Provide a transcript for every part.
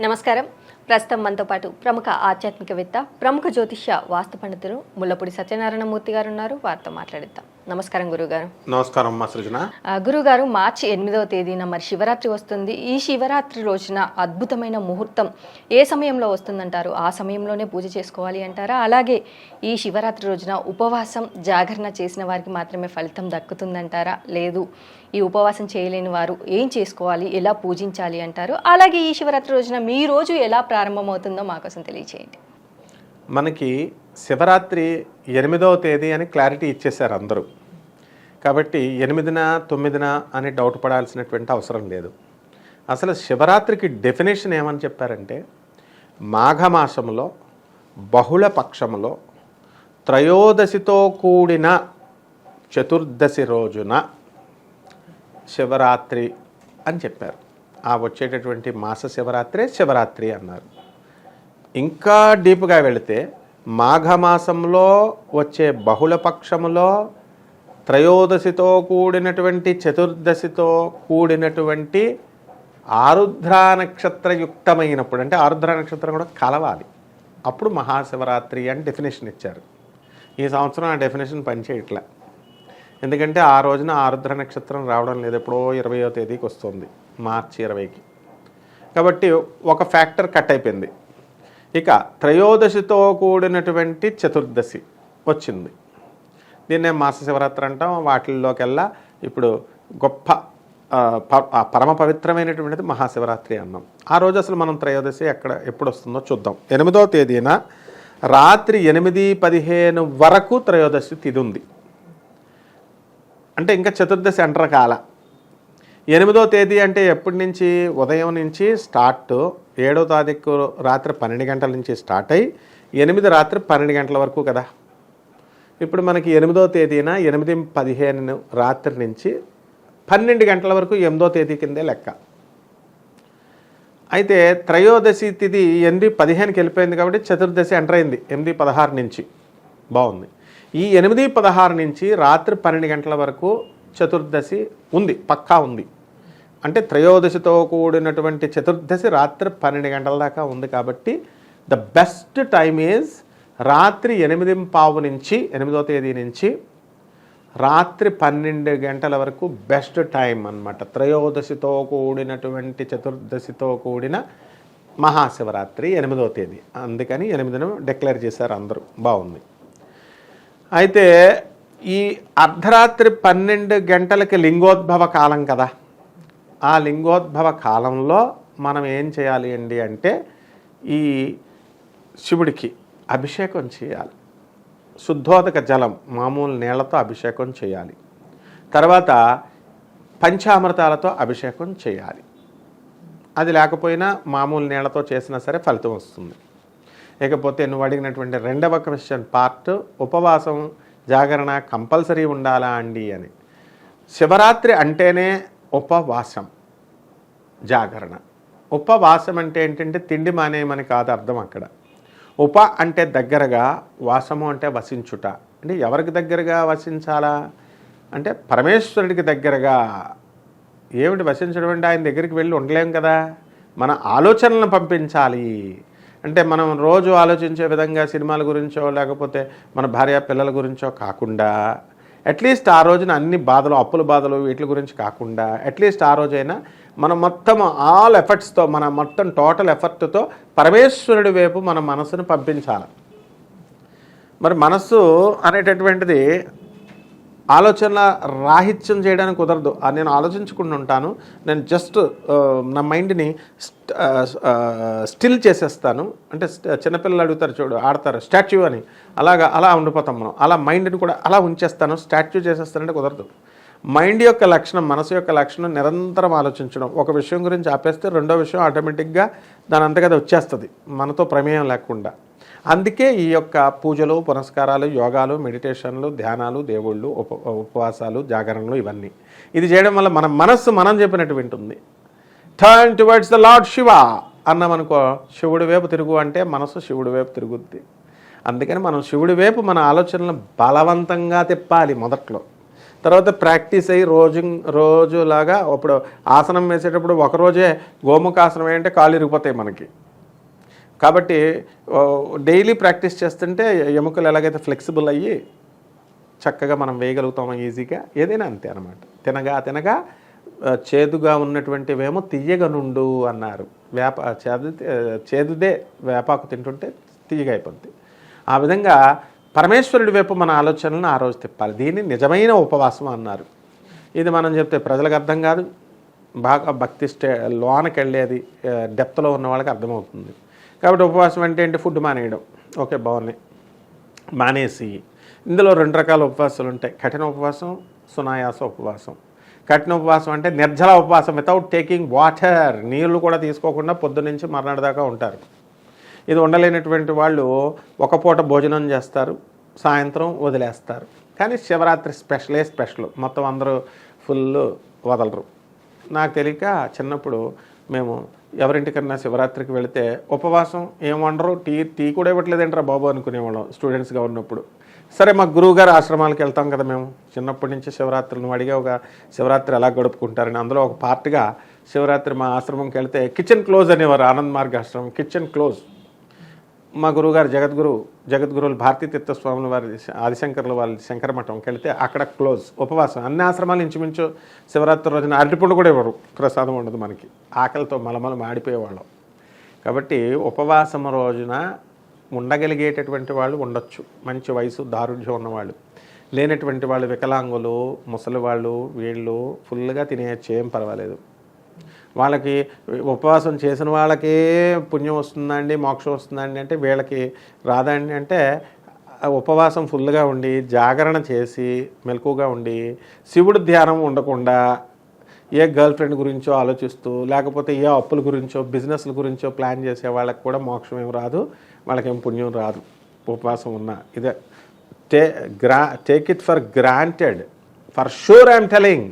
నమస్కారం. ప్రస్తుతం మనతో పాటు ప్రముఖ ఆధ్యాత్మికవేత్త ప్రముఖ జ్యోతిష్య వాస్తు పండితులు ముల్లపూడి సత్యనారాయణ మూర్తి గారు ఉన్నారు. వారితో మాట్లాడిద్దాం. నమస్కారం గురుగారు. నమస్కారం అమ్మా సృజన. గురుగారు మార్చి ఎనిమిదవ తేదీన మరి శివరాత్రి వస్తుంది. ఈ శివరాత్రి రోజున అద్భుతమైన ముహూర్తం ఏ సమయంలో వస్తుందంటారు? ఆ సమయంలోనే పూజ చేసుకోవాలి అంటారా? అలాగే ఈ శివరాత్రి రోజున ఉపవాసం జాగరణ చేసిన వారికి మాత్రమే ఫలితం దక్కుతుందంటారా? లేదు ఈ ఉపవాసం చేయలేని వారు ఏం చేసుకోవాలి? ఎలా పూజించాలి అంటారు? అలాగే ఈ శివరాత్రి రోజున మీ రోజు ఎలా ప్రారంభమవుతుందో మా కోసం తెలియచేయండి. మనకి శివరాత్రి ఎనిమిదవ తేదీ అని క్లారిటీ ఇచ్చేశారు అందరూ. కాబట్టి ఎనిమిదిన తొమ్మిదిన అని డౌట్ పడాల్సినటువంటి అవసరం లేదు. అసలు శివరాత్రికి డెఫినేషన్ ఏమని చెప్పారంటే మాఘమాసంలో బహుళ పక్షములో త్రయోదశితో కూడిన చతుర్దశి రోజున శివరాత్రి అని చెప్పారు. ఆ వచ్చేటటువంటి మాస శివరాత్రే శివరాత్రి అన్నారు. ఇంకా డీప్గా వెళితే మాఘమాసంలో వచ్చే బహుళపక్షములో త్రయోదశితో కూడినటువంటి చతుర్దశితో కూడినటువంటి ఆరుద్ర నక్షత్రయుక్తమైనప్పుడు అంటే ఆరుద్ర నక్షత్రం కూడా కలవాలి. అప్పుడు మహాశివరాత్రి అని డెఫినేషన్ ఇచ్చారు. ఈ సంవత్సరం ఆ డెఫినేషన్ పనిచేయట్లే. ఎందుకంటే ఆ రోజున ఆరుద్ర నక్షత్రం రావడం లేదు. ఎప్పుడో ఇరవయో తేదీకి వస్తుంది. మార్చి ఇరవైకి. కాబట్టి ఒక ఫ్యాక్టర్ కట్ అయిపోయింది. ఇక త్రయోదశితో కూడినటువంటి చతుర్దశి వచ్చింది. దీన్నే మాస శివరాత్రి అంటాం. వాటిల్లోకెల్లా ఇప్పుడు గొప్ప ప- పరమ పవిత్రమైనటువంటిది మహాశివరాత్రి అన్నాం. ఆ రోజు అసలు మనం త్రయోదశి ఎక్కడ ఎప్పుడు వస్తుందో చూద్దాం. ఎనిమిదో తేదీన రాత్రి ఎనిమిది పదిహేను వరకు త్రయోదశి తిది ఉంది. అంటే ఇంకా చతుర్దశి ఎంటర్ కాల ఎనిమిదో తేదీ అంటే ఎప్పటి నుంచి? ఉదయం నుంచి స్టార్ట్. ఏడో తారీఖు రాత్రి పన్నెండు గంటల నుంచి స్టార్ట్ అయ్యి ఎనిమిది రాత్రి పన్నెండు గంటల వరకు కదా. ఇప్పుడు మనకి ఎనిమిదో తేదీన ఎనిమిది పదిహేను రాత్రి నుంచి పన్నెండు గంటల వరకు ఎనిమిదో తేదీ కిందే లెక్క. అయితే త్రయోదశి తిథి ఎనిమిది పదిహేనుకి వెళ్ళిపోయింది కాబట్టి చతుర్దశి ఎంటర్ అయింది. ఎనిమిది పదహారు నుంచి. బాగుంది. ఈ ఎనిమిది పదహారు నుంచి రాత్రి పన్నెండు గంటల వరకు చతుర్దశి ఉంది పక్కా ఉంది. అంటే త్రయోదశితో కూడినటువంటి చతుర్దశి రాత్రి పన్నెండు గంటల దాకా ఉంది కాబట్టి ద బెస్ట్ టైం ఈజ్ రాత్రి ఎనిమిది పావు నుంచి ఎనిమిదో తేదీ నుంచి రాత్రి పన్నెండు గంటల వరకు బెస్ట్ టైం అన్నమాట. త్రయోదశితో కూడినటువంటి చతుర్దశితో కూడిన మహాశివరాత్రి ఎనిమిదో తేదీ. అందుకని ఎనిమిదిన డిక్లేర్ చేశారు అందరూ. బాగుంది. అయితే ఈ అర్ధరాత్రి పన్నెండు గంటలకి లింగోద్భవ కాలం కదా. ఆ లింగోద్భవ కాలంలో మనం ఏం చేయాలి అండి అంటే ఈ శివుడికి అభిషేకం చేయాలి. శుద్ధోదక జలం మామూలు నీళ్ళతో అభిషేకం చేయాలి. తర్వాత పంచామృతాలతో అభిషేకం చేయాలి. అది లేకపోయినా మామూలు నీళ్ళతో చేసినా సరే ఫలితం వస్తుంది. ఇకపోతే నువ్వు అడిగినటువంటి రెండవ క్వశ్చన్ పార్ట్ ఉపవాసం జాగరణ కంపల్సరీ ఉండాలా అండి అని. శివరాత్రి అంటేనే ఉపవాసం జాగరణ. ఉపవాసం అంటే ఏంటంటే తిండి మానేయమని కాదు అర్థం అక్కడ. ఉప అంటే దగ్గరగా వాసము అంటే వసించుట. అంటే ఎవరికి దగ్గరగా వసించాలా? అంటే పరమేశ్వరుడికి దగ్గరగా. ఏమిటి వసించడం అంటే ఆయన దగ్గరికి వెళ్ళి ఉండలేం కదా? మన ఆలోచనలను పంపించాలి. అంటే మనం రోజు ఆలోచించే విధంగా సినిమాల గురించో లేకపోతే మన భార్య పిల్లల గురించో కాకుండా అట్లీస్ట్ ఆ రోజున అన్ని బాధలు అప్పుల బాధలు వీటి గురించి కాకుండా అట్లీస్ట్ ఆ రోజైనా మనం మొత్తం ఆల్ ఎఫర్ట్స్తో మన మొత్తం టోటల్ ఎఫర్ట్తో పరమేశ్వరుడి వైపు మన మనసును పంపించాలి. మరి మనస్సు అనేటటువంటిది ఆలోచన రాహిత్యం చేయడానికి కుదరదు. నేను ఆలోచించుకుంటూ ఉంటాను. నేను జస్ట్ నా మైండ్ని స్టిల్ చేసేస్తాను. అంటే చిన్నపిల్లలు అడుగుతారు చూడు ఆడతారు స్టాచ్యూ అని. అలాగా అలా ఉండిపోతాం మనం. అలా మైండ్ని కూడా అలా ఉంచేస్తాను స్టాచ్యూ చేసేస్తానంటే కుదరదు. మైండ్ యొక్క లక్షణం మనసు యొక్క లక్షణం నిరంతరం ఆలోచించడం. ఒక విషయం గురించి ఆపేస్తే రెండో విషయం ఆటోమేటిక్గా దాని అంతగా వచ్చేస్తుంది. మనతో ప్రమేయం లేకుండా. అందుకే ఈ యొక్క పూజలు పునస్కారాలు యోగాలు మెడిటేషన్లు ధ్యానాలు దేవుళ్ళు ఉప ఉపవాసాలు జాగరణలు ఇవన్నీ. ఇది చేయడం వల్ల మన మనస్సు మనం చెప్పినట్టు వింటుంది. Turn towards the lord Shiva అన్నామనుకో శివుడి వైపు తిరుగు అంటే మనసు శివుడి వైపు తిరుగుద్ది. అందుకని మనం శివుడి వైపు మన ఆలోచనలు బలవంతంగా తిప్పాలి మొదట్లో. తర్వాత ప్రాక్టీస్ అయ్యి రోజు రోజులాగా ఇప్పుడు ఆసనం వేసేటప్పుడు ఒకరోజే గోముఖ ఆసనం ఏంటంటే కాళ్ళు ఇరిగిపోతాయి మనకి. కాబట్టి డైలీ ప్రాక్టీస్ చేస్తుంటే ఎముకలు ఎలాగైతే ఫ్లెక్సిబుల్ అయ్యి చక్కగా మనం వేయగలుగుతామో ఈజీగా ఏదైనా అంతే అనమాట తినగా తినగా చేదుగా ఉన్నటువంటివేమో తీయగా నుండు అన్నారు. వేప చేదు చేదుదే వేపాకు తింటుంటే తీయగా అయిపోద్ది. ఆ విధంగా పరమేశ్వరుడి వైపు మన ఆలోచనలను ఆ రోజు తిప్పాలి. దీన్ని నిజమైన ఉపవాసం అన్నారు. ఇది మనం చెప్తే ప్రజలకు అర్థం కాదు. బాగా భక్తి స్టే లోనకెళ్ళేది డెప్త్లో ఉన్న వాళ్ళకి అర్థమవుతుంది. కాబట్టి ఉపవాసం అంటే ఏంటి? ఫుడ్ మానేయడం. ఓకే బాగున్నాయి. మానేసి. ఇందులో రెండు రకాల ఉపవాసాలు ఉంటాయి. కఠిన ఉపవాసం సునాయాస ఉపవాసం. కఠిన ఉపవాసం అంటే నిర్జల ఉపవాసం వితౌట్ టేకింగ్ వాటర్ నీళ్ళు కూడా తీసుకోకుండా పొద్దునుంచి మర్నాడు దాకా ఉంటారు. ఇది ఉండలేనటువంటి వాళ్ళు ఒక పూట భోజనం చేస్తారు సాయంత్రం వదిలేస్తారు. కానీ శివరాత్రి స్పెషలే స్పెషల్. మొత్తం అందరూ ఫుల్ వదలరు. నాకు తెలియక చిన్నప్పుడు మేము ఎవరింటికన్నా శివరాత్రికి వెళితే ఉపవాసం ఏం వండరు? టీ టీ కూడా ఇవ్వట్లేదంటారా బాబు అనుకునేవాళ్ళం స్టూడెంట్స్గా ఉన్నప్పుడు సరే మా గురువుగారు ఆశ్రమాలకు వెళ్తాం కదా మేము. చిన్నప్పటి నుంచి శివరాత్రి నువ్వు అడిగా ఒక శివరాత్రి ఎలా గడుపుకుంటారని. అందులో ఒక పార్ట్గా శివరాత్రి మా ఆశ్రమంకి వెళ్తే కిచెన్ క్లోజ్ అనేవారు ఆనంద్ మార్గ ఆశ్రమం కిచెన్ క్లోజ్. మా గురువుగారు జగద్గురు జగద్గురువులు భారతీ తీర్థస్వాముల వారి ఆదిశంకర్లు వాళ్ళ శంకర వెళితే అక్కడ క్లోజ్ ఉపవాసం. అన్ని ఆశ్రమాలు ఇంచుమించు శివరాత్రి రోజున అరటిపండు కూడా ఇవ్వరు. ప్రసాదం ఉండదు మనకి. ఆకలితో మలమల మాడిపోయేవాళ్ళం కాబట్టి ఉపవాసం రోజున ఉండగలిగేటటువంటి వాళ్ళు ఉండొచ్చు. మంచి వయసు దారుఢ్యం ఉన్నవాళ్ళు. లేనటువంటి వాళ్ళు వికలాంగులు ముసలి వాళ్ళు వీళ్ళు ఫుల్గా తినేయచ్చు ఏం పర్వాలేదు. వాళ్ళకి ఉపవాసం చేసిన వాళ్ళకే పుణ్యం వస్తుందండి మోక్షం వస్తుందండి అంటే వీళ్ళకి రాదండి అంటే ఉపవాసం ఫుల్గా ఉండి జాగరణ చేసి మెలకుగా ఉండి శివుడు ధ్యానం ఉండకుండా ఏ గర్ల్ ఫ్రెండ్ గురించో ఆలోచిస్తూ లేకపోతే ఏ అప్పుల గురించో బిజినెస్ల గురించో ప్లాన్ చేసే వాళ్ళకి కూడా మోక్షం ఏం రాదు వాళ్ళకేం పుణ్యం రాదు ఉపవాసం ఉన్నా. ఇదే టే గ్రా take it for granted for sure I'm telling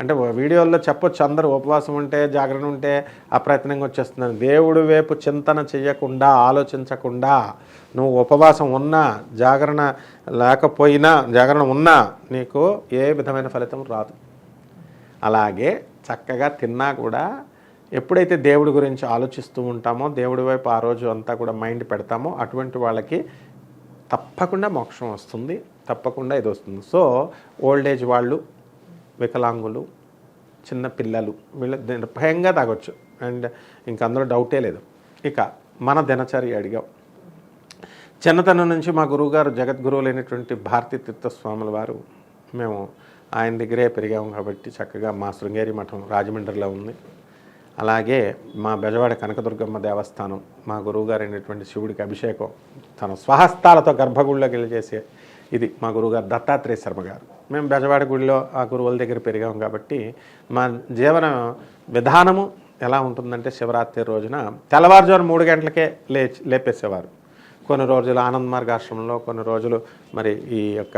అంటే వీడియోల్లో చెప్పొచ్చు అందరూ ఉపవాసం ఉంటే జాగరణ ఉంటే అప్రయత్నంగా వచ్చేస్తున్నాను దేవుడి వైపు చింతన చేయకుండా ఆలోచించకుండా నువ్వు ఉపవాసం ఉన్నా జాగరణ లేకపోయినా జాగరణ ఉన్నా నీకు ఏ విధమైన ఫలితం రాదు. అలాగే చక్కగా తిన్నా కూడా ఎప్పుడైతే దేవుడి గురించి ఆలోచిస్తూ ఉంటామో దేవుడి వైపు ఆ రోజు అంతా కూడా మైండ్ పెడతామో అటువంటి వాళ్ళకి తప్పకుండా మోక్షం వస్తుంది తప్పకుండా ఇది వస్తుంది. సో ఓల్డ్ ఏజ్ వాళ్ళు వికలాంగులు చిన్న పిల్లలు వీళ్ళు నిర్భయంగా తాగొచ్చు. అండ్ ఇంక అందులో డౌటే లేదు. ఇక మన దినచర్య అడిగాం. చిన్నతనం నుంచి మా గురువుగారు జగద్గురువులైనటువంటి భారతీ తీర్థస్వాముల వారు మేము ఆయన దగ్గరే పెరిగాము కాబట్టి చక్కగా మా శృంగేరి మఠం రాజమండ్రిలో ఉంది. అలాగే మా బెజవాడ కనకదుర్గమ్మ దేవస్థానం మా గురువుగారు అయినటువంటి శివుడికి అభిషేకం తన స్వహస్తాలతో గర్భగుడిలోకి వెళ్ళి చేసే ఇది మా గురువుగారు దత్తాత్రేయ శర్మ గారు. మేము బెజవాడ గుడిలో ఆ గురువుల దగ్గర పెరిగాం కాబట్టి మా జీవన విధానము ఎలా ఉంటుందంటే శివరాత్రి రోజున తెల్లవారుజాము మూడు గంటలకే లేచి లేపేసేవారు. కొన్ని రోజులు ఆనంద్ మార్గ ఆశ్రమంలో కొన్ని రోజులు మరి ఈ యొక్క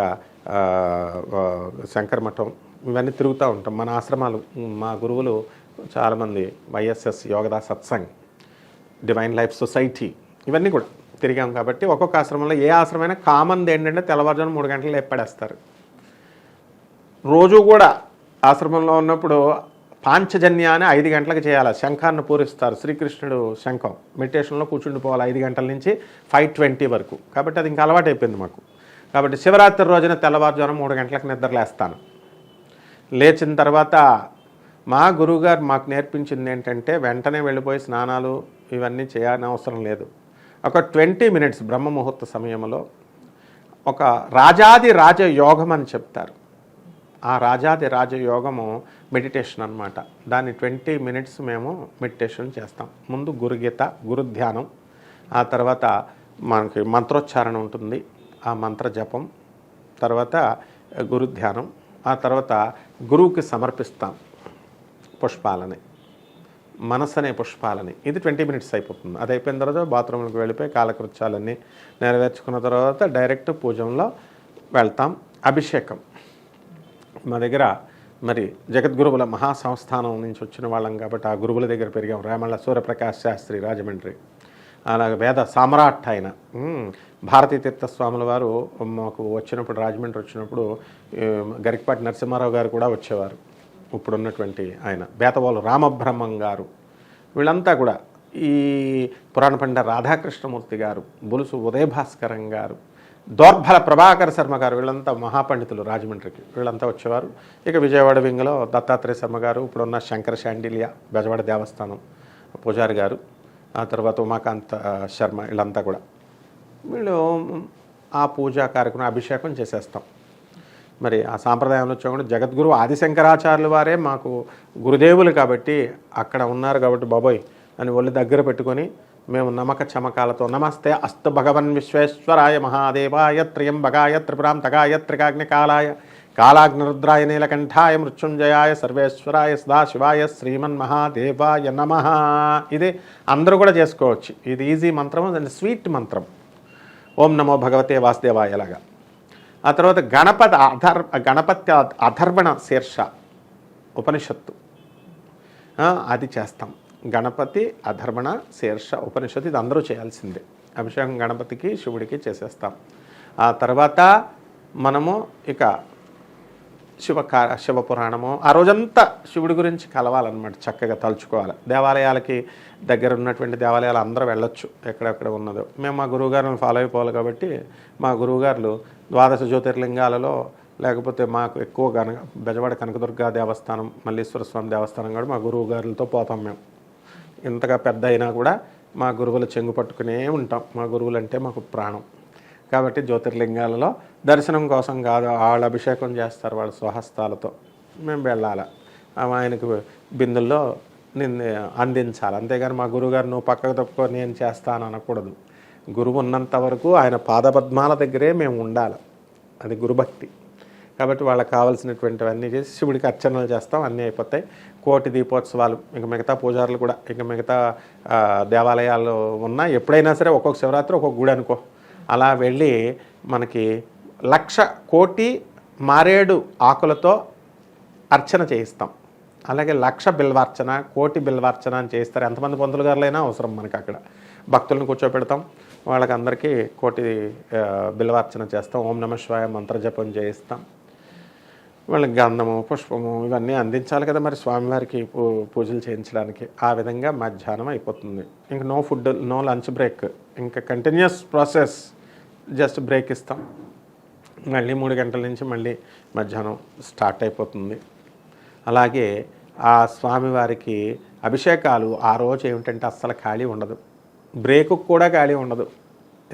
శంకరమఠం శంకర మఠం ఇవన్నీ తిరుగుతూ ఉంటాం. మన ఆశ్రమాలు మా గురువులు చాలామంది YSS Yogoda Satsang divine life society ఇవన్నీ కూడా. తిరిగాం కాబట్టి ఒక్కొక్క ఆశ్రమంలో ఏ ఆశ్రమైనా కామన్ ఏంటంటే తెల్లవారుజాము మూడు గంటలు లేపడేస్తారు. రోజు కూడా ఆశ్రమంలో ఉన్నప్పుడు పాంచజన్యాన్ని అని ఐదు గంటలకు చేయాలి. శంఖాన్ని పూరిస్తారు. శ్రీకృష్ణుడు శంఖం. మెడిటేషన్లో కూర్చుండిపోవాలి ఐదు గంటల నుంచి ఫైవ్ ట్వంటీ వరకు. కాబట్టి అది ఇంకా అలవాటు అయిపోయింది మాకు. కాబట్టి శివరాత్రి రోజున తెల్లవారుజామున మూడు గంటలకు నిద్రలేస్తాను లేచిన తర్వాత మా గురువుగారు మాకు నేర్పించింది ఏంటంటే వెంటనే వెళ్ళిపోయి స్నానాలు ఇవన్నీ చేయాలని అవసరం లేదు. ఒక ట్వంటీ మినిట్స్ బ్రహ్మ ముహూర్త సమయంలో ఒక రాజాది రాజయోగం అని చెప్తారు. ఆ రాజాది రాజయోగము మెడిటేషన్ అన్నమాట. దాన్ని ట్వంటీ మినిట్స్ మేము మెడిటేషన్ చేస్తాం. ముందు గురుగీత గురుధ్యానం ఆ తర్వాత మనకి మంత్రోచ్చారణ ఉంటుంది. ఆ మంత్ర జపం తర్వాత గురుధ్యానం ఆ తర్వాత గురువుకి సమర్పిస్తాం పుష్పాలని. మనస్సు అనే పుష్పాలని. ఇది ట్వంటీ మినిట్స్ అయిపోతుంది. అది అయిపోయిన తర్వాత బాత్రూంలోకి వెళ్ళిపోయి కాలకృత్యాలన్నీ నెరవేర్చుకున్న తర్వాత డైరెక్ట్ పూజంలో వెళ్తాం. అభిషేకం. మా దగ్గర మరి జగద్గురువుల మహాసంస్థానం నుంచి వచ్చిన వాళ్ళం కాబట్టి ఆ గురువుల దగ్గర పెరిగాం. రామళ్ళ సూర్యప్రకాశ్ శాస్త్రి రాజమండ్రి. అలాగే వేద సామ్రాట్ ఆయన. భారతీ తీర్థస్వాముల వారు మాకు వచ్చినప్పుడు రాజమండ్రి వచ్చినప్పుడు గరికపాటి నరసింహారావు గారు కూడా వచ్చేవారు. ఇప్పుడున్నటువంటి ఆయన. బేతవాలు రామబ్రహ్మం గారు. వీళ్ళంతా కూడా ఈ పురాణ పండ రాధాకృష్ణమూర్తి గారు బులుసు ఉదయభాస్కరం గారు దోర్భల ప్రభాకర శర్మ గారు వీళ్ళంతా మహాపండితులు రాజమండ్రికి. వీళ్ళంతా వచ్చేవారు. ఇక విజయవాడ వింగలో దత్తాత్రేయ శర్మ గారు ఇప్పుడున్న శంకర శాండిలియ బెజవాడ దేవస్థానం పూజారి గారు ఆ తర్వాత ఉమాకాంత శర్మ వీళ్ళంతా కూడా. వీళ్ళు ఆ పూజా కార్యక్రమం అభిషేకం చేసేస్తాం. మరి ఆ సాంప్రదాయంలో వచ్చాకుండా జగద్గురు ఆదిశంకరాచార్యులు వారే మాకు గురుదేవులు కాబట్టి అక్కడ ఉన్నారు కాబట్టి బాబోయ్ అని ఒళ్ళు దగ్గర పెట్టుకొని మేము నమక చమకాలతో నమస్తే అస్త భగవన్ విశ్వేశ్వరాయ మహాదేవాయ త్రియంబగాయ త్రిపురాంతకాయ త్రికాగ్నికాలాయ కాలాగ్నిరుద్రాయ నీలకంఠాయ మృత్యుంజయాయ సర్వేశ్వరాయ సదాశివాయ శ్రీమన్ మహాదేవాయ నమ. ఇది అందరూ కూడా చేసుకోవచ్చు. ఇది ఈజీ మంత్రం అండ్ స్వీట్ మంత్రం. ఓం నమో భగవతే వాసుదేవాయ లాగా. ఆ తర్వాత గణపతి అధర్ గణపతి అధర్వణ శీర్ష ఉపనిషత్తు. అది చేస్తాం. గణపతి అధర్వణ శీర్ష ఉపనిషత్తు ఇది అందరూ చేయాల్సిందే. అభిషేకం గణపతికి శివుడికి చేసేస్తాం. ఆ తర్వాత మనము ఇక శివ శివపురాణము శివ పురాణము ఆ రోజంతా శివుడి గురించి కలవాలన్నమాట చక్కగా తలుచుకోవాలి. దేవాలయాలకి దగ్గర ఉన్నటువంటి దేవాలయాలు అందరూ వెళ్ళొచ్చు ఎక్కడెక్కడ ఉన్నదో. మేము మా గురువుగారిని ఫాలో అయిపోవాలి కాబట్టి మా గురువుగారులు ద్వాదశ జ్యోతిర్లింగాలలో లేకపోతే మాకు ఎక్కువ కనక బెజవాడ కనకదుర్గ దేవస్థానం మల్లీశ్వర స్వామి దేవస్థానం కూడా మా గురువు గారులతో పోతాం మేము. ఇంతగా పెద్ద అయినా కూడా మా గురువుల చెంగు పట్టుకునే ఉంటాం. మా గురువులు అంటే మాకు ప్రాణం. కాబట్టి జ్యోతిర్లింగాలలో దర్శనం కోసం కాదు వాళ్ళ అభిషేకం చేస్తారు వాళ్ళ స్వహస్తాలతో. మేము వెళ్ళాలి. ఆయనకు బిందుల్లో నిన్ను అందించాలి. అంతేగాని మా గురువుగారు నువ్వు పక్కకు తప్పుకో నేను చేస్తాను అనకూడదు. గురువు ఉన్నంత వరకు ఆయన పాదపద్మాల దగ్గరే మేము ఉండాలి. అది గురుభక్తి. కాబట్టి వాళ్ళకి కావాల్సినటువంటివన్నీ చేసి శివుడికి అర్చనలు చేస్తాం అన్నీ అయిపోతాయి. కోటి దీపోత్సవాలు ఇంకా మిగతా పూజారులు కూడా ఇంకా మిగతా దేవాలయాలు ఉన్నా ఎప్పుడైనా సరే ఒక్కొక్క శివరాత్రి ఒక్కొక్క గుడి అనుకో. అలా వెళ్ళి మనకి లక్ష కోటి మారేడు ఆకులతో అర్చన చేయిస్తాం. అలాగే లక్ష బిల్వార్చన కోటి బిల్వార్చన అని చేయిస్తారు. ఎంతమంది పంతులు గారులైనా అవసరం మనకి అక్కడ. భక్తులను కూర్చోపెడతాం. వాళ్ళకందరికీ కోటి బిల్వార్చన చేస్తాం. ఓం నమ శివాయ మంత్రజపం చేయిస్తాం. వాళ్ళకి గంధము పుష్పము ఇవన్నీ అందించాలి కదా మరి స్వామివారికి పూ పూజలు చేయించడానికి. ఆ విధంగా మధ్యాహ్నం అయిపోతుంది. ఇంక no food no lunch break. ఇంకా కంటిన్యూస్ ప్రాసెస్. జస్ట్ బ్రేక్ ఇస్తాం. మళ్ళీ మూడు గంటల నుంచి మళ్ళీ మధ్యాహ్నం స్టార్ట్ అయిపోతుంది. అలాగే ఆ స్వామివారికి అభిషేకాలు ఆ రోజు ఏమిటంటే అస్సలు ఖాళీ ఉండదు. బ్రేకు కూడా ఖాళీ ఉండదు.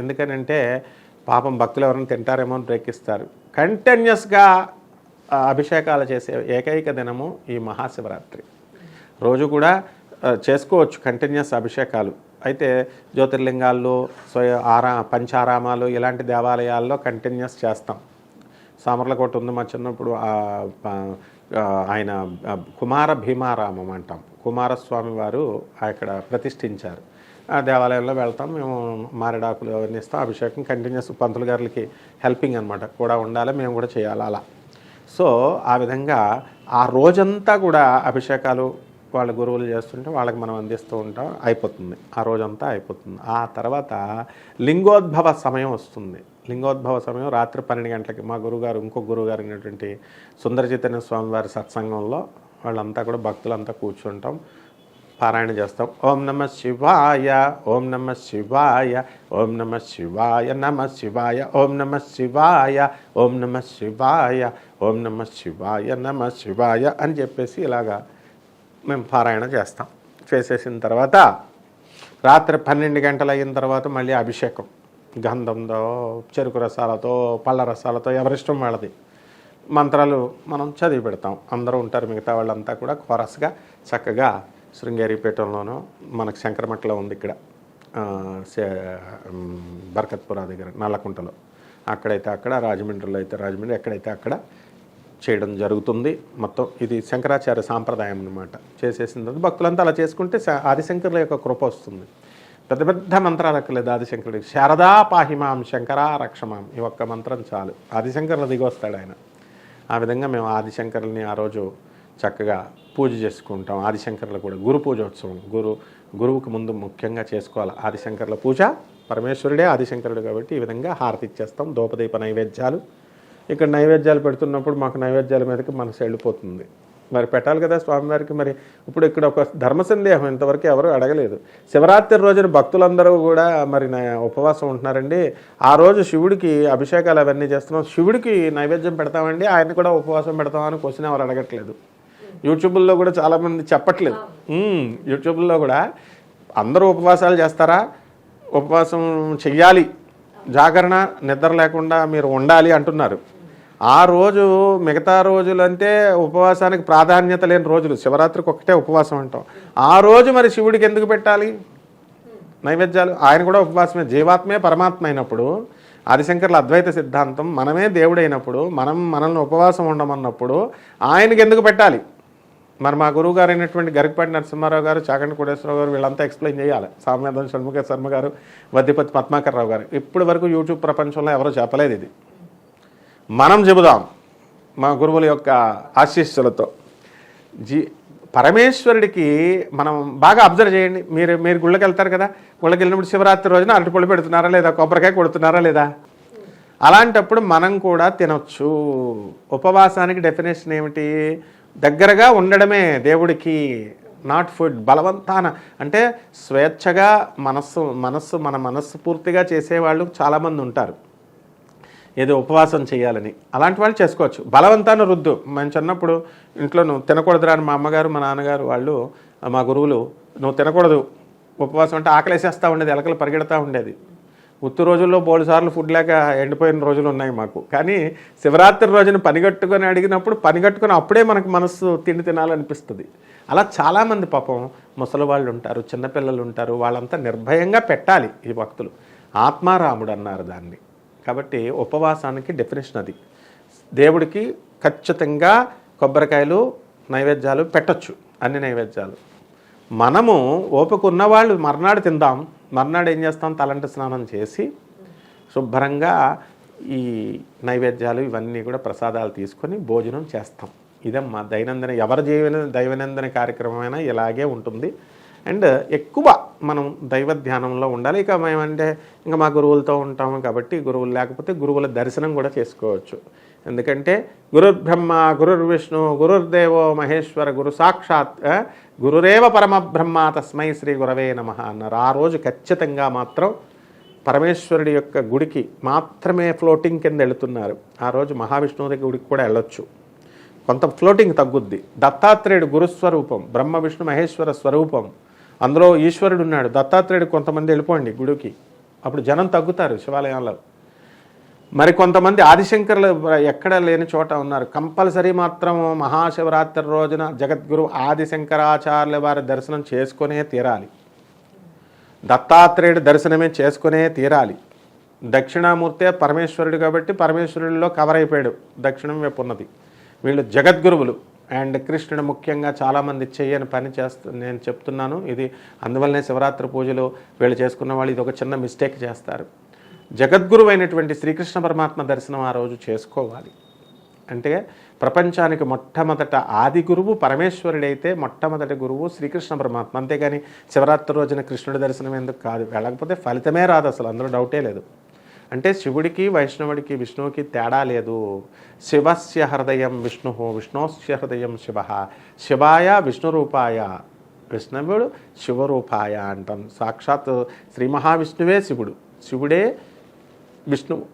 ఎందుకనంటే పాపం భక్తులు ఎవరైనా తింటారేమో అని బ్రేక్ ఇస్తారు. కంటిన్యూస్గా అభిషేకాలు చేసే ఏకైక దినము ఈ మహాశివరాత్రి. రోజు కూడా చేసుకోవచ్చు కంటిన్యూస్ అభిషేకాలు. అయితే జ్యోతిర్లింగాల్లో స్వయ ఆరా పంచారామాలు ఇలాంటి దేవాలయాల్లో కంటిన్యూస్ చేస్తాం. సామర్లకోట ఉంది మా చిన్నప్పుడు ఆయన కుమార భీమారామం అంటాం. కుమారస్వామి వారు అక్కడ ప్రతిష్ఠించారు. ఆ దేవాలయంలో వెళ్తాం. మేము మారేడాకులు అవన్నీ ఇస్తాం. అభిషేకం కంటిన్యూస్ పంతులు గారికి హెల్పింగ్ అనమాట కూడా ఉండాలి మేము కూడా చేయాలి అలా. సో ఆ విధంగా ఆ రోజంతా కూడా అభిషేకాలు వాళ్ళ గురువులు చేస్తుంటే వాళ్ళకి మనం అందిస్తూ ఉంటాం. అయిపోతుంది. ఆ రోజంతా అయిపోతుంది. ఆ తర్వాత లింగోద్భవ సమయం వస్తుంది. లింగోద్భవ సమయం రాత్రి పన్నెండు గంటలకి మా గురుగారు ఇంకో గురువుగారు అయినటువంటి సుందర చైతన్య స్వామి వారి సత్సంగంలో వాళ్ళంతా కూడా భక్తులంతా కూర్చుంటాం. పారాయణ చేస్తాం. ఓం నమ శివాయ ఓం నమ శివాయ ఓం నమ శివాయ నమ శివాయ ఓం నమ శివాయ ఓం నమ శివాయ ఓం నమ శివాయ నమ శివాయ అని చెప్పేసి ఇలాగా మేము పారాయణ చేస్తాం. చేసేసిన తర్వాత రాత్రి పన్నెండు గంటలు అయిన తర్వాత మళ్ళీ అభిషేకం. గంధంతో చెరుకు రసాలతో పళ్ళ రసాలతో ఎవరిష్టం వాళ్ళది. మంత్రాలు మనం చదివి పెడతాం. అందరూ ఉంటారు మిగతా వాళ్ళంతా కూడా కోరస్గా చక్కగా శృంగేరిపేటంలోనూ మనకు శంకరమట్టలో ఉంది ఇక్కడ. బర్కత్పుర దగ్గర నల్లకుంటలో. అక్కడైతే అక్కడ రాజమండ్రిలో అయితే రాజమండ్రి ఎక్కడైతే అక్కడ చేయడం జరుగుతుంది. మొత్తం ఇది శంకరాచార్య సాంప్రదాయం అన్నమాట. చేసేసిన తర్వాత భక్తులంతా అలా చేసుకుంటే ఆదిశంకరుల యొక్క కృప వస్తుంది. పెద్ద పెద్ద మంత్రాలు అక్కర్లేదు ఆదిశంకరుడు. శారదా పాహిమాం శంకరా రక్షమాం ఈ ఒక్క మంత్రం చాలు. ఆదిశంకరులు దిగొస్తాడు ఆయన. ఆ విధంగా మేము ఆదిశంకరుల్ని ఆ రోజు చక్కగా పూజ చేసుకుంటాం. ఆదిశంకర్ల కూడా గురు పూజోత్సవం. గురు గురువుకు ముందు ముఖ్యంగా చేసుకోవాలి ఆదిశంకర్ల పూజ. పరమేశ్వరుడే ఆదిశంకరుడు కాబట్టి ఈ విధంగా హారతి ఇచ్చేస్తాం. దోపదీప నైవేద్యాలు. ఇక్కడ నైవేద్యాలు పెడుతున్నప్పుడు మాకు నైవేద్యాల మీదకి మనసు వెళ్ళిపోతుంది. మరి పెట్టాలి కదా స్వామివారికి మరి. ఇప్పుడు ఇక్కడ ఒక ధర్మ సందేహం ఇంతవరకు ఎవరు అడగలేదు. శివరాత్రి రోజున భక్తులందరూ కూడా మరి నా ఉపవాసం ఉంటున్నారండి. ఆ రోజు శివుడికి అభిషేకాలు అవన్నీ చేస్తున్నాం. శివుడికి నైవేద్యం పెడతామండి. ఆయన కూడా ఉపవాసం పెడతామని క్వశ్చన్ ఎవరు అడగట్లేదు. యూట్యూబ్లో కూడా చాలామంది చెప్పట్లేదు. యూట్యూబ్లో కూడా అందరూ ఉపవాసాలు చేస్తారా? ఉపవాసం చెయ్యాలి. జాగరణ నిద్ర లేకుండా మీరు ఉండాలి అంటున్నారు. ఆ రోజు మిగతా రోజులంటే ఉపవాసానికి ప్రాధాన్యత లేని రోజులు. శివరాత్రికి ఒక్కటే ఉపవాసం అంటాం. ఆ రోజు మరి శివుడికి ఎందుకు పెట్టాలి? నైవేద్యాలు? ఆయన కూడా ఉపవాసమే. జీవాత్మే పరమాత్మ అయినప్పుడు ఆదిశంకర్ల అద్వైత సిద్ధాంతం మనమే దేవుడైనప్పుడు మనం మనల్ని ఉపవాసం ఉండమన్నప్పుడు ఆయనకి ఎందుకు పెట్టాలి? మరి మా గురువు గారు అయినటువంటి గరికపాటి నరసింహారావు గారు చాకండి కోటేశ్వరరావు గారు వీళ్ళంతా ఎక్స్ప్లెయిన్ చేయాలి. సామ్యాదం షణ్ముఖ శర్మ గారు వద్దిపతి పద్మాకర్రావు గారు. ఇప్పటి వరకు యూట్యూబ్ ప్రపంచంలో ఎవరో చెప్పలేదు ఇది. మనం చెబుదాం మా గురువుల యొక్క ఆశీస్సులతో. జీ పరమేశ్వరుడికి మనం బాగా అబ్జర్వ్ చేయండి. మీరు మీరు గుళ్ళకి వెళ్తారు కదా? గుళ్ళకి వెళ్ళినప్పుడు శివరాత్రి రోజున అరటిపళ్ళు పెడుతున్నారా లేదా? కొబ్బరికాయ కొడుతున్నారా లేదా? అలాంటప్పుడు మనం కూడా తినొచ్చు. ఉపవాసానికి డెఫినేషన్ ఏమిటి? దగ్గరగా ఉండడమే దేవుడికి నాట్ ఫుడ్ బలవంతాన. అంటే స్వేచ్ఛగా మనస్సు మనస్సు మన మనస్సు పూర్తిగా చేసేవాళ్ళు చాలామంది ఉంటారు. ఏదో ఉపవాసం చేయాలని. అలాంటి వాళ్ళు చేసుకోవచ్చు. బలవంతాన రుద్దు. మేము చిన్నప్పుడు ఇంట్లో నువ్వు తినకూడదురా అని మా అమ్మగారు మా నాన్నగారు వాళ్ళు మా గురువులు నువ్వు తినకూడదు. ఉపవాసం అంటే ఆకలేసేస్తూ ఉండేది ఎలకలు పరిగెడతా ఉండేది. ఉత్తు రోజుల్లో బోడు సార్లు ఫుడ్ లేక ఎండిపోయిన రోజులు ఉన్నాయి మాకు. కానీ శివరాత్రి రోజున పనిగట్టుకొని అడిగినప్పుడు పనిగట్టుకొని అప్పుడే మనకు మనస్సు తిండి తినాలనిపిస్తుంది. అలా చాలామంది పాపం ముసలి వాళ్ళు ఉంటారు చిన్నపిల్లలు ఉంటారు వాళ్ళంతా నిర్భయంగా పెట్టాలి ఈ భక్తులు. ఆత్మారాముడు అన్నారు దాన్ని. కాబట్టి ఉపవాసానికి డెఫినేషన్ అది. దేవుడికి ఖచ్చితంగా కొబ్బరికాయలు నైవేద్యాలు పెట్టొచ్చు అన్ని నైవేద్యాలు. మనము ఓపిక ఉన్నవాళ్ళు మర్నాడు తిందాం. మర్నాడు ఏం చేస్తాం? తలంటి స్నానం చేసి శుభ్రంగా ఈ నైవేద్యాలు ఇవన్నీ కూడా ప్రసాదాలు తీసుకొని భోజనం చేస్తాం. ఇదమ్మా దైనందిన ఎవరి జీవన దైనందిన కార్యక్రమమైనా ఇలాగే ఉంటుంది. అండ్ ఎక్కువ మనం దైవ ధ్యానంలో ఉండాలి. ఇక మేమంటే ఇంకా మా గురువులతో ఉంటాము కాబట్టి గురువులు లేకపోతే గురువుల దర్శనం కూడా చేసుకోవచ్చు. ఎందుకంటే గురుర్బ్రహ్మ బ్రహ్మ గురుర్దేవో మహేశ్వర గురు సాక్షాత్ గురురేవ పరమబ్రహ్మ తస్మై శ్రీ గురవే నమ అన్నారు. ఆ రోజు ఖచ్చితంగా మాత్రం పరమేశ్వరుడి యొక్క గుడికి మాత్రమే ఫ్లోటింగ్ కింద వెళుతున్నారు. ఆ రోజు మహావిష్ణువుడి గుడికి కూడా వెళ్ళొచ్చు. కొంత ఫ్లోటింగ్ తగ్గుద్ది. దత్తాత్రేయుడు గురుస్వరూపం బ్రహ్మ విష్ణు మహేశ్వర స్వరూపం. అందులో ఈశ్వరుడు ఉన్నాడు. దత్తాత్రేయుడు కొంతమంది వెళ్ళిపోండి గుడికి. అప్పుడు జనం తగ్గుతారు శివాలయంలో. మరి కొంతమంది ఆదిశంకర్లు ఎక్కడ లేని చోట ఉన్నారు. కంపల్సరీ మాత్రం మహాశివరాత్రి రోజున జగద్గురు ఆదిశంకరాచార్యుల వారి దర్శనం చేసుకునే తీరాలి. దత్తాత్రేయుడు దర్శనమే చేసుకునే తీరాలి. దక్షిణామూర్తే పరమేశ్వరుడు కాబట్టి పరమేశ్వరుడిలో కవర్ అయిపోయాడు దక్షిణం వైపు ఉన్నది. వీళ్ళు జగద్గురువులు అండ్ కృష్ణుడు ముఖ్యంగా చాలామంది చేయని పని చేస్తూ నేను చెప్తున్నాను. ఇది అందువల్లనే శివరాత్రి పూజలు వీళ్ళు చేసుకున్న వాళ్ళు ఇది ఒక చిన్న మిస్టేక్ చేస్తారు. జగద్గురువైనటువంటి శ్రీకృష్ణ పరమాత్మ దర్శనం ఆ రోజు చేసుకోవాలి. అంటే ప్రపంచానికి మొట్టమొదట ఆది గురువు పరమేశ్వరుడైతే మొట్టమొదటి గురువు శ్రీకృష్ణ పరమాత్మ. అంతేగాని శివరాత్రి రోజున కృష్ణుడి దర్శనం ఎందుకు కాదు? వెళ్ళకపోతే ఫలితమే రాదు అసలు అందులో డౌటే లేదు. అంటే శివుడికి వైష్ణవుడికి విష్ణువుకి తేడా లేదు. శివస్య హృదయం విష్ణు విష్ణోస్య హృదయం శివ. శివాయ విష్ణురూపాయ. విష్ణువుడు శివరూపాయ అంటాం. సాక్షాత్ శ్రీ మహావిష్ణువే శివుడు. శివుడే విష్ణువు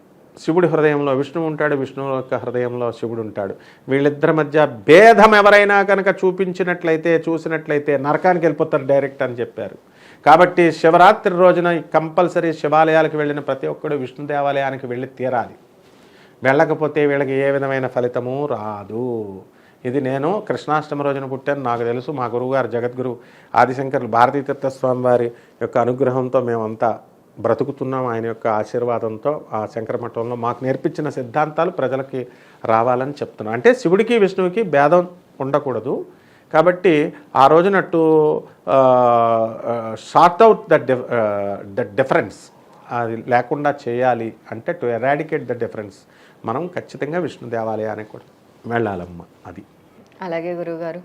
శివుడి హృదయంలో విష్ణువు ఉంటాడు విష్ణువు యొక్క హృదయంలో శివుడు ఉంటాడు. వీళ్ళిద్దరి మధ్య భేదం ఎవరైనా కనుక చూపించినట్లయితే చూసినట్లయితే నరకానికి వెళ్ళిపోతారు డైరెక్ట్ అని చెప్పారు. కాబట్టి శివరాత్రి రోజున కంపల్సరీ శివాలయాలకు వెళ్ళిన ప్రతి ఒక్కడు విష్ణు దేవాలయానికి వెళ్ళి తీరాలి. వెళ్ళకపోతే వీళ్ళకి ఏ విధమైన ఫలితము రాదు. ఇది నేను కృష్ణాష్టమి రోజున పుట్టాను. నాకు తెలుసు మా గురువుగారు జగద్గురు ఆదిశంకర్లు భారతీ తీర్థ స్వామి వారి యొక్క అనుగ్రహంతో మేమంతా బ్రతుకుతున్నాం ఆయన యొక్క ఆశీర్వాదంతో ఆ శంకర మఠంలో మాకు నేర్పించిన సిద్ధాంతాలు ప్రజలకి రావాలని చెప్తున్నాను అంటే శివుడికి విష్ణువుకి భేదం ఉండకూడదు. కాబట్టి ఆ రోజునట్టు sort out the the difference అది లేకుండా చేయాలి అంటే టు ఎరాడికేట్ ద డిఫరెన్స్ మనం ఖచ్చితంగా విష్ణు దేవాలయానికి కూడా వెళ్ళాలమ్మ అది. అలాగే గురువుగారు.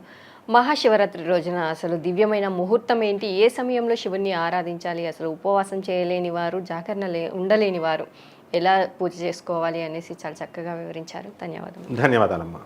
మహాశివరాత్రి రోజున అసలు దివ్యమైన ముహూర్తం ఏంటి? ఏ సమయంలో శివుణ్ణి ఆరాధించాలి? అసలు ఉపవాసం చేయలేని వారు జాగరణ లే ఉండలేని వారు ఎలా పూజ చేసుకోవాలి అనేసి చాలా చక్కగా వివరించారు. ధన్యవాదాలు ధన్యవాదాలమ్మా.